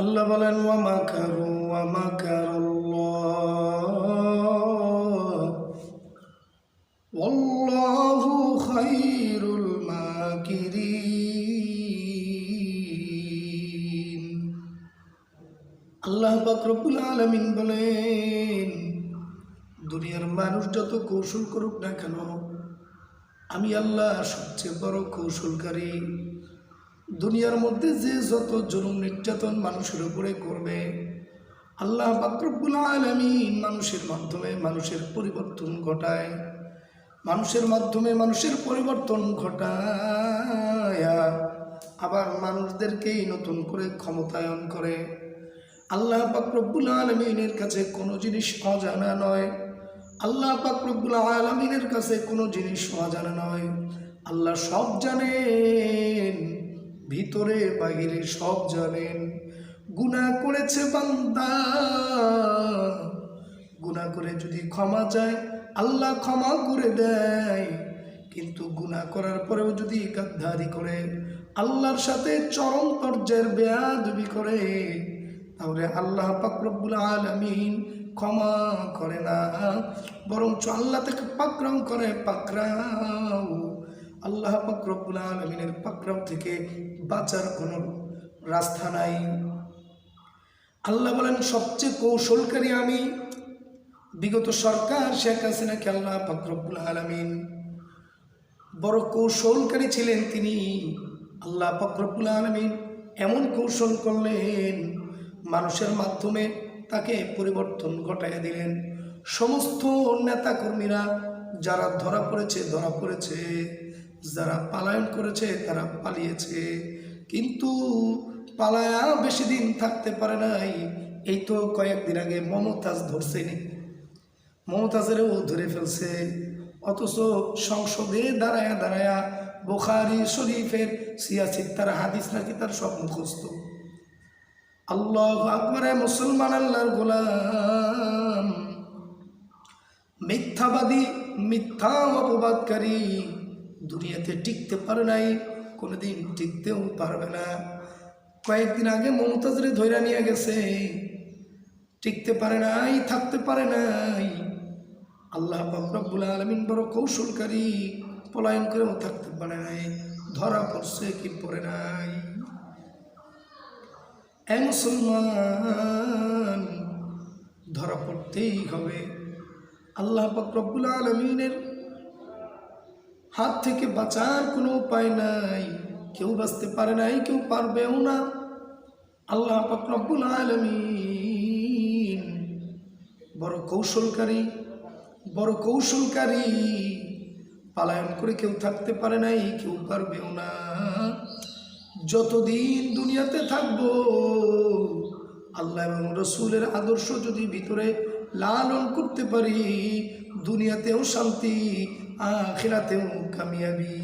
আল্লাহ বলেন, ওয়ামা ওয়ামাকারু ওয়ামাকারুল্লাহ ওয়াল্লাহু খায়রুল মাকিরিন। আল্লাহ পাক রব্বুল আলামিন বলেন, দুনিয়ার মানুষ যত কৌশল করুক না কেন, আমি আল্লাহ সবচেয়ে বড় কৌশলকারী। দুনিয়ার মধ্যে যে যত জুলুম নির্যাতন মানুষের উপরে করবে, আল্লাহ বাকরবুল আলমিন মানুষের মাধ্যমে মানুষের পরিবর্তন ঘটায়। মানুষের মাধ্যমে মানুষের পরিবর্তন ঘটায়। আবার মানুষদেরকেই নতুন করে ক্ষমতায়ন করে। আল্লাহ পাকরবুল আলমিনের কাছে কোনো জিনিস অজানা নয়। আল্লাহ পাকরবুল আলমিনের কাছে কোনো জিনিস অজানা নয়। আল্লাহ সব জানেন। ভিতরে বাহিরে সব জানেন। গুণা করেছে বান্দা। গুণা করে যদি ক্ষমা চায়, আল্লাহ ক্ষমা করে দেয়। কিন্তু গুণা করার পরেও যদি গাদ্দারি করে, আল্লাহর সাথে চরম পর্যায়ের বেয়াদবি করে, তাহলে আল্লাহ পাকরবুল আলমিন ক্ষমা করে না। বরঞ্চ আল্লাহ থেকে পাকরাও করে, পাকরাও। আল্লাহ পাকরবুল আলমিনের পাকরাও থেকে বাঁচার কোনো রাস্তা নাই। আল্লাহ বলেন, সবচেয়ে কৌশলকারী আমি বিগত সরকার শেখ হাসিনাকে আল্লাহ পাকরবুল আলমিন বড় কৌশলকারী ছিলেন তিনি। আল্লাহ পাকরবুল আলমিন এমন কৌশল করলেন, মানুষের মাধ্যমে তাকে পরিবর্তন ঘটাইয়া দিলেন। সমস্ত নেতাকর্মীরা যারা ধরা পড়েছে ধরা পড়েছে। যারা পালায়ন করেছে, তারা পালিয়েছে। কিন্তু পালায়া বেশি দিন থাকতে পারে নাই। এই তো কয়েকদিন আগে মমতাজ ধরছেনি মমতাজেরও ধরে ফেলছে। অথচ সংসদে দাঁড়ায়া দাঁড়ায়া বোখারি শরীফের সিয়াসির তার হাদিস নাকি তার সব মুখস্থ। আল্লাহ আকবরে মুসলমান আল্লাহর গোলাম। মিথ্যাবাদী, মিথ্যা অপবাদকারী। দুনিয়াতে টিকতে পারে নাই, কোনোদিন টিকতেও পারবে না। কয়েকদিন আগে মমতাজরে ধৈরা নিয়ে গেছে, টিকতে পারে নাই, থাকতে পারে নাই। আল্লাহ রব্বুল আলমিন বড় কৌশলকারী, পলায়ন করেও থাকতে পারে নাই, ধরা পড়ছে কি পড়ে নাই। এ মুসলমান, ধরা পড়তেই হবে। আল্লাহ রব্বুল আলমিনের হাত থেকে বাঁচার কোনো উপায় নাই। কেউ বাঁচতে পারে নাই, কেউ পারবেও না। আল্লাহ রব্বুল আলমিন বড় কৌশলকারী বড় কৌশলকারী। পালায়ন করে কেউ থাকতে পারে নাই, কেউ পারবেও না। যতদিন দুনিয়াতে থাকব, আল্লাহ এবং রসুলের আদর্শ যদি ভিতরে লালন করতে পারি দুনিয়াতেও শান্তি আখিরাতেও কামিয়াবি।